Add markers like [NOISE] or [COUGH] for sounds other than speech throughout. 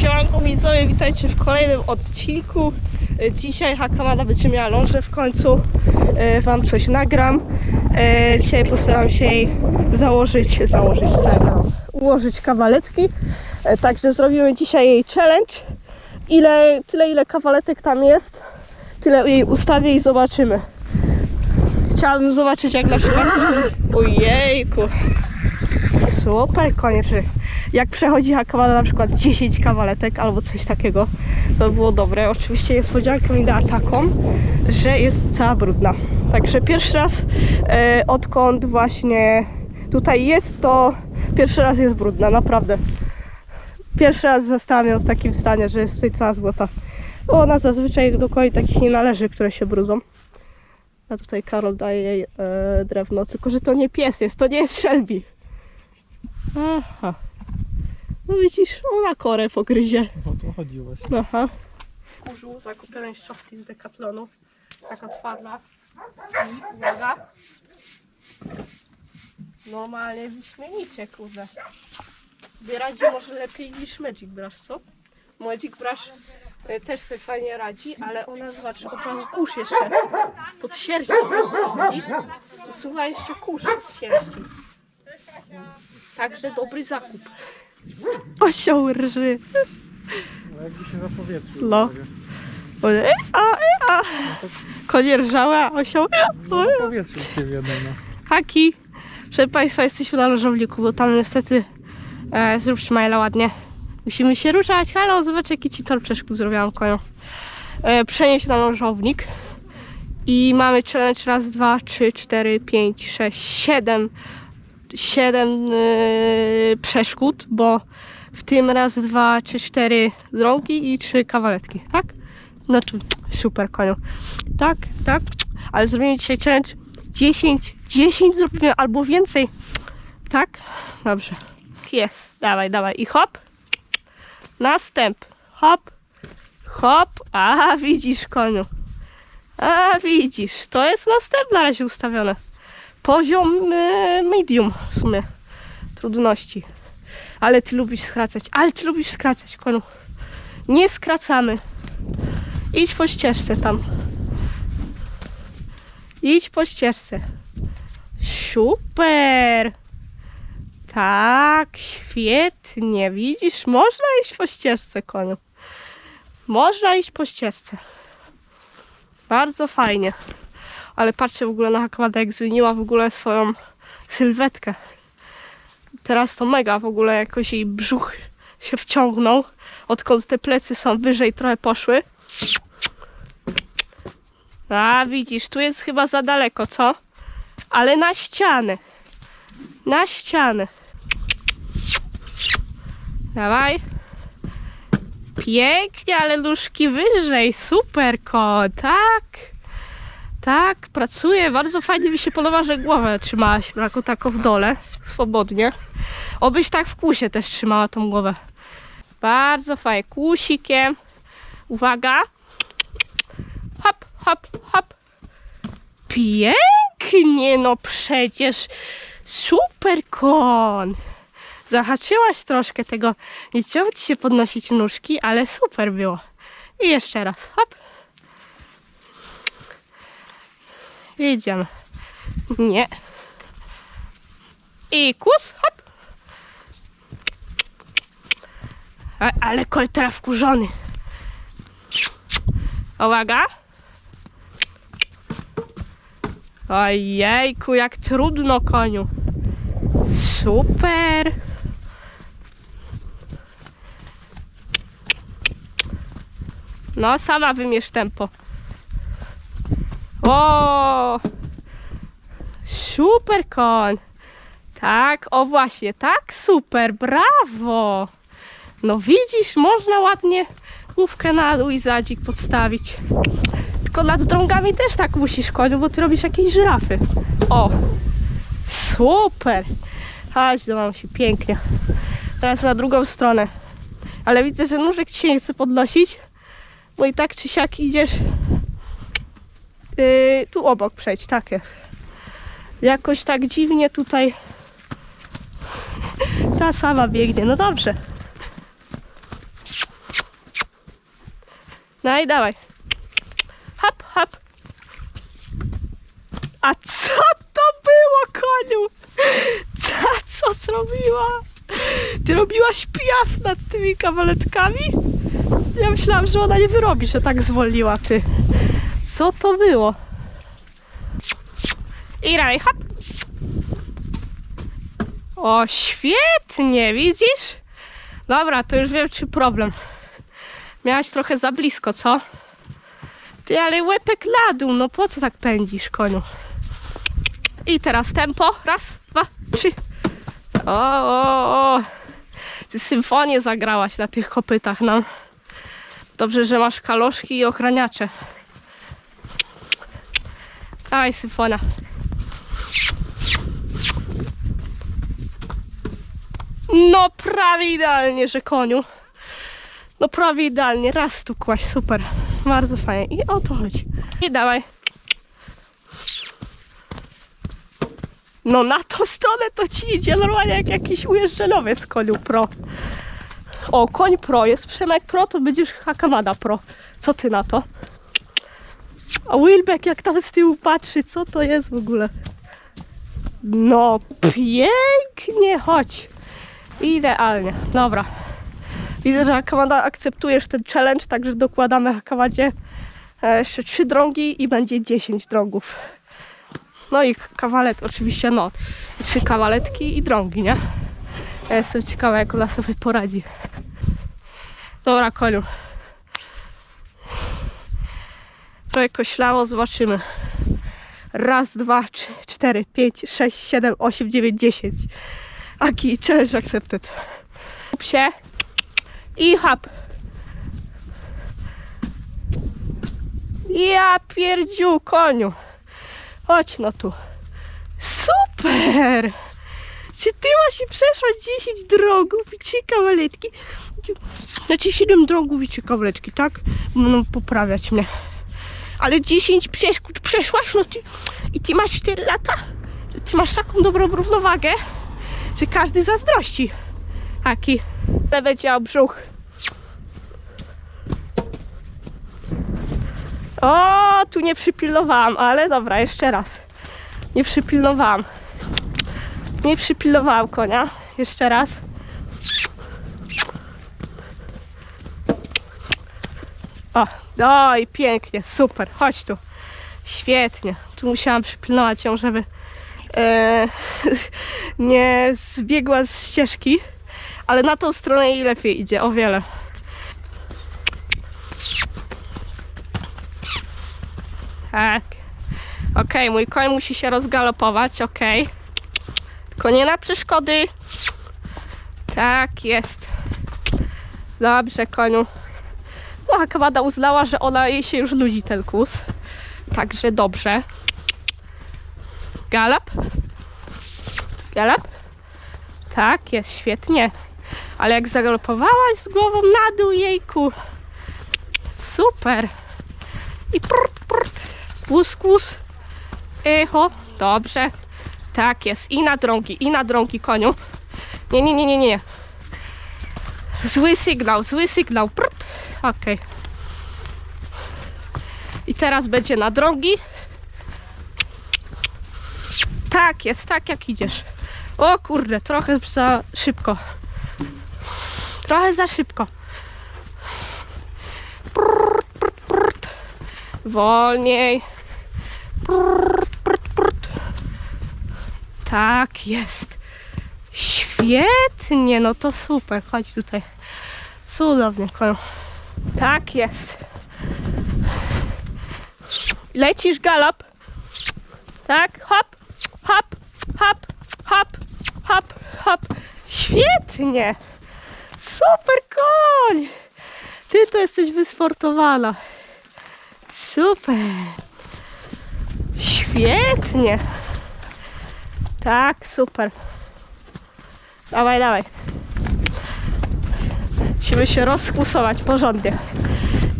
Siemanko widzowie, witajcie w kolejnym odcinku. Dzisiaj Hakamada będzie miała lążę w końcu. E, Wam coś nagram. E, Dzisiaj postaram się jej założyć, założyć gadam, ułożyć kawaletki. E, Także zrobimy dzisiaj jej challenge. Ile, tyle ile kawaletek tam jest, tyle jej ustawię i zobaczymy. Chciałabym zobaczyć jak na przykład... Ojejku. Super, koniecznie. Jak przechodzi Hakamada na przykład 10 kawaletek albo coś takiego, to by było dobre. Oczywiście niespodziankę mi dała taką, że jest cała brudna. Także pierwszy raz e, odkąd właśnie tutaj jest, to pierwszy raz jest brudna, naprawdę. Pierwszy raz zostałam ją w takim stanie, że jest tutaj cała złota. Ona zazwyczaj do koni takich nie należy, które się brudzą. A tutaj Karol daje jej e, drewno, tylko że to nie pies jest, to nie jest Shelby. Aha. No widzisz, ona korę pogryzie. O to chodziło właśnie. Aha. Kurzu zakupione szczotki z Decathlonu. Taka twarda. I uwaga. Normalnie wyśmienicie, kurde. Sobie radzi może lepiej niż Magic Brush, co? Magic Brush też sobie fajnie radzi, ale ona zobacz, od razu kurz jeszcze pod sierścią chodzi. Usuwa jeszcze kurz z sierści. Także dobry zakup. Osioł rży. No jakby się zapowietrzył. No. E, a, e, a. Konie rżały, a osioł. No zapowietrzył się w jednym, no. Haki. Proszę Państwa, jesteśmy na lożowniku, bo tam niestety e, zrób Szmajla ładnie. Musimy się ruszać. Halo, zobacz jaki ci tor przeszkód zrobiłam koniu. E, przenieść na lożownik. I mamy challenge raz, dwa, trzy, cztery, pięć, sześć, siedem. Siedem e, przeszkód, bo w tym raz, dwa, trzy, cztery drągi i trzy kawaletki, tak? No to super koniu. Tak, tak. Ale zrobimy dzisiaj challenge 10, 10 zrobimy albo więcej. Tak? Dobrze. Jest. Dawaj, dawaj. I hop. Następ. Hop. Hop. A, widzisz koniu. A, widzisz. To jest następne na razie ustawione. Poziom e, medium w sumie. Trudności. Ale ty lubisz skracać. Ale ty lubisz skracać, koniu. Nie skracamy. Idź po ścieżce tam. Idź po ścieżce. Super! Tak, świetnie. Widzisz, można iść po ścieżce, koniu. Można iść po ścieżce. Bardzo fajnie. Ale patrzcie w ogóle na Hakamadę, jak zmieniła w ogóle swoją sylwetkę. Teraz to mega w ogóle jakoś jej brzuch się wciągnął. Odkąd te plecy są wyżej trochę poszły. A widzisz, tu jest chyba za daleko, co? Ale na ścianę. Na ścianę. Dawaj. Pięknie, ale nóżki wyżej. Super kot, tak. Tak, pracuję. Bardzo fajnie mi się podoba, że głowę trzymałaś jako taką w dole. Swobodnie. Obyś tak w kusie też trzymała tą głowę. Bardzo fajnie. Kusikiem. Uwaga. Hop, hop, hop. Pięknie, no przecież. Super kon. Zahaczyłaś troszkę tego. Nie chciało ci się podnosić nóżki, ale super było. I jeszcze raz. Hop. Jedziemy. Nie. I kus. Hop. A, ale kol wkurzony. Uwaga. Ojejku, jak trudno koniu. Super. No, sama wymierz tempo. O! Super koń. Tak, o właśnie, tak, super, brawo. No widzisz, można ładnie główkę na dół i zadzik podstawić. Tylko nad drągami też tak musisz koniu, bo ty robisz jakieś żyrafy. O! Super! Chodź mam się pięknie. Teraz na drugą stronę. Ale widzę, że nóżek ci się nie chce podnosić, bo i tak czy siak idziesz yy, tu obok przejść, tak jest. Jakoś tak dziwnie tutaj ta sama biegnie. No dobrze. No i dawaj. Hop, hop. A co to było, koniu? Co, co zrobiła? Ty robiłaś piaf nad tymi kawaletkami? Ja myślałam, że ona nie wyrobi, że tak zwolniła ty. Co to było? I raj, hop. O, świetnie, widzisz? Dobra, to już wiem, czy problem. Miałaś trochę za blisko, co? Ty, ale łepek na no po co tak pędzisz, koniu? I teraz tempo. Raz, dwa, trzy. O, o, o. Ty symfonię zagrałaś na tych kopytach, no. Dobrze, że masz kaloszki i ochraniacze. Dawaj, symfona. No prawie idealnie, że koniu. No prawie idealnie. Raz stukłaś, super. Bardzo fajnie. I o to chodzi. I dawaj. No na tą stronę to ci idzie normalnie jak jakiś ujeżdżelowiec koniu pro. O, koń pro jest Przemek pro, to będziesz Hakamada pro. Co ty na to? A Wilbeck jak tam z tyłu patrzy, co to jest w ogóle? No pięknie, chodź. Idealnie, dobra. Widzę, że Hakamada akceptujesz ten challenge, także dokładamy Hakamadzie jeszcze trzy drągi i będzie 10 drągów. No i kawalet, oczywiście, no. Trzy kawaletki i drągi, nie? Ja jestem ciekawa, jak ona sobie poradzi. Dobra, koniu. Trochę koślało, zobaczymy. Raz, dwa, trzy, cztery, pięć, sześć, siedem, osiem, dziewięć, dziesięć. Aki, challenge accepted. Kup się i hap. Ja pierdziu, koniu. Chodź no tu. Super! Czy ty właśnie przeszła 10 drogów i 3 kawaletki? Znaczy 7 drogów i 3 kawaletki, tak? Będą poprawiać mnie. Ale 10 przeszkód przeszłaś, no ty, i ty masz 4 lata? Ty masz taką dobrą równowagę, że każdy zazdrości. Aki. Ale będzie brzuch. O, tu nie przypilnowałam, ale dobra, jeszcze raz. Nie przypilnowałam. Nie przypilnowałam konia. Jeszcze raz. O, no pięknie, super, chodź tu. Świetnie. Tu musiałam przypilnować ją, żeby e, [LAUGHS] nie zbiegła z ścieżki, ale na tą stronę jej lepiej idzie, o wiele. Tak. Okej, mój koń musi się rozgalopować, okej. Tylko nie na przeszkody. Tak jest. Dobrze, koniu. No, Hakawada uznała, że ona jej się już nudzi ten kłus. Także dobrze. Galop. Galop. Tak, jest świetnie. Ale jak zagalopowałaś z głową na dół, jejku. Super. I prut, prut. Kus, kus. Echo. Dobrze. Tak jest. I na drągi, i na drągi, koniu. Nie, nie, nie, nie, nie. Zły sygnał, zły sygnał. Prut. I teraz będzie na drągi. Tak jest, tak jak idziesz. O kurde, trochę za szybko. Trochę za szybko. Prut, prut, prut. Wolniej. Prut. Tak jest. Świetnie, no to super. Chodź tutaj. Cudownie, koń. Tak jest. Lecisz galop. Tak, hop, hop, hop, hop, hop, hop. Świetnie. Super koń. Ty to jesteś wysportowana. Super. Świetnie. Tak, super. Dawaj, dawaj. Musimy się rozkłusować porządnie.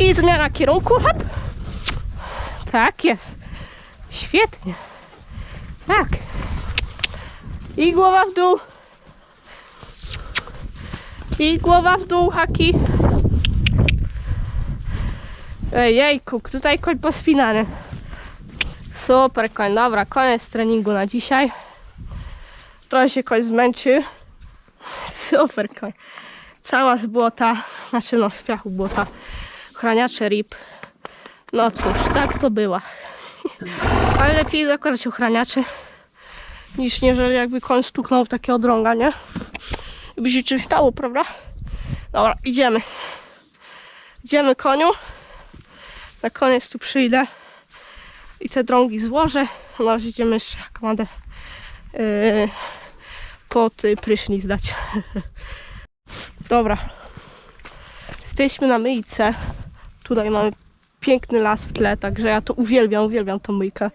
I zmiana kierunku. Hop. Tak jest. Świetnie. Tak. I głowa w dół. I głowa w dół, haki. Ej, jejku, tutaj koń pospinany. Super koń, dobra, koniec treningu na dzisiaj. Trochę się koń zmęczy. Super koń. Cała z błota, znaczy no z piachu błota. Ochraniacze rib. No cóż, tak to była. [LAUGHS] Ale lepiej zakładać ochraniacze niż jeżeli jakby koń stuknął w takie odrąga, nie? I by się czymś stało, prawda? Dobra, idziemy. Idziemy koniu. Na koniec tu przyjdę i te drągi złożę. Razie idziemy jeszcze komandę pod y, prysznic dać. [LAUGHS] Dobra. Jesteśmy na myjce. Tutaj mamy piękny las w tle, także ja to uwielbiam, uwielbiam tą myjkę.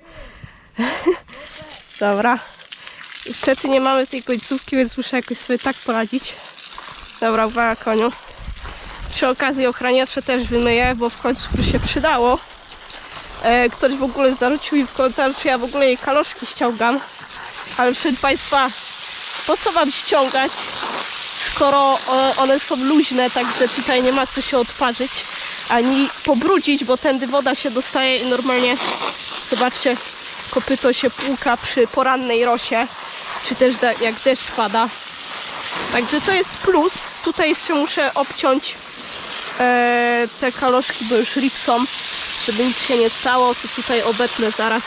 [LAUGHS] Dobra. Niestety nie mamy tej końcówki, więc muszę jakoś sobie tak poradzić. Dobra, uwaga koniu. Przy okazji ochraniacze też wymyję, bo w końcu by się przydało. E, ktoś w ogóle zarzucił mi w komentarzu, ja w ogóle jej kaloszki ściągam. Ale proszę Państwa, po co Wam ściągać, skoro one są luźne, także tutaj nie ma co się odparzyć, ani pobrudzić, bo tędy woda się dostaje i normalnie, zobaczcie, kopyto się płuka przy porannej rosie, czy też jak deszcz pada. Także to jest plus. Tutaj jeszcze muszę obciąć e, te kaloszki, bo już rip są, żeby nic się nie stało, to tutaj obetnę zaraz,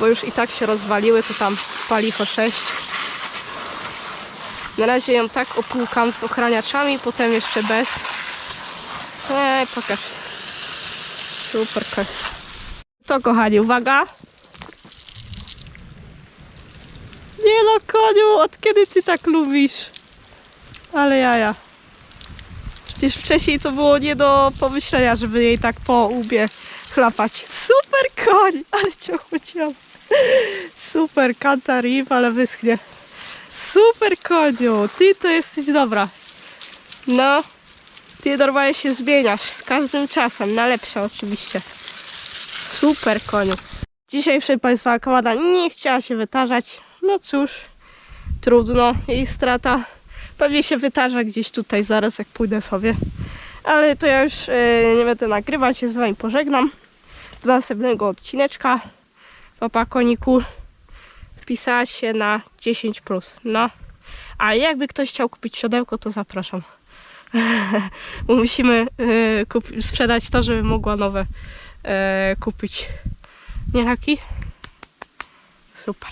bo już i tak się rozwaliły, to tam palicho 6. Na razie ją tak opłukam z ochraniaczami, potem jeszcze bez. Eee, pokaż. Super. koń. To kochani, uwaga. Nie no koniu, od kiedy ty tak lubisz? Ale jaja. Przecież wcześniej to było nie do pomyślenia, żeby jej tak po łbie chlapać. Super koń, ale cię ochłodziłam. Super, kanta rib, ale wyschnie. Super koniu, ty to jesteś dobra. No, ty normalnie się zmieniasz z każdym czasem, na lepsze oczywiście. Super koniu. Dzisiaj, proszę Państwa, komada nie chciała się wytarzać. No cóż, trudno, jej strata. Pewnie się wytarza gdzieś tutaj zaraz, jak pójdę sobie. Ale to ja już e, nie będę nagrywać, się z Wami pożegnam. Do następnego odcineczka. Papa koniku wpisała się na 10+. Plus. No. A jakby ktoś chciał kupić siodełko, to zapraszam. [LAUGHS] Musimy kup- sprzedać to, żeby mogła nowe e, kupić. Nie haki? Super.